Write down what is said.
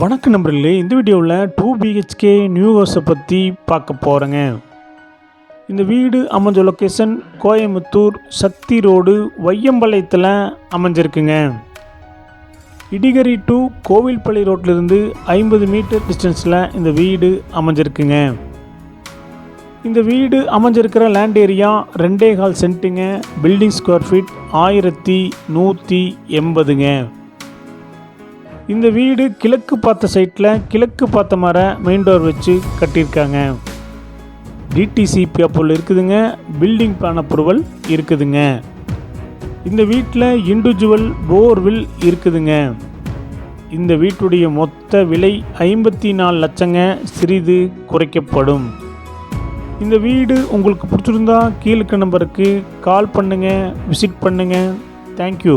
வணக்கம் நம்பர்களே இந்த வீடியோவில் டூ பிஹெச்கே நியூ ஹவுஸை பற்றி பார்க்க போகிறேங்க இந்த வீடு அமைஞ்ச லொக்கேஷன் கோயம்புத்தூர் சக்தி ரோடு வையம்பாளையத்தில் அமைஞ்சிருக்குங்க. இடிகரி டு கோவில்பள்ளி ரோட்டிலிருந்து ஐம்பது மீட்டர் டிஸ்டன்ஸில் இந்த வீடு அமைஞ்சிருக்குங்க. இந்த வீடு அமைஞ்சிருக்கிற லேண்ட் ஏரியா ரெண்டே கால் சென்ட்டுங்க பில்டிங் ஸ்கொயர் ஃபீட் ஆயிரத்தி நூற்றி எண்பதுங்க. இந்த வீடு கிழக்கு பார்த்த சைட்டில் கிழக்கு பார்த்த மாதிரி மெயின் டோர் வச்சு கட்டியிருக்காங்க. டிடிசிபி அப்போல் இருக்குதுங்க. பில்டிங் பிளான் அப்ரூவல் இருக்குதுங்க. இந்த வீட்டில் இண்டிவிஜுவல் போர்வில் இருக்குதுங்க. இந்த வீட்டுடைய மொத்த விலை ஐம்பத்தி நாலு லட்சங்க. சிறிது குறைக்கப்படும். இந்த வீடு உங்களுக்கு பிடிச்சிருந்தா கீழுக்கு நம்பருக்கு கால் பண்ணுங்கள் விசிட் பண்ணுங்கள் தேங்க்யூ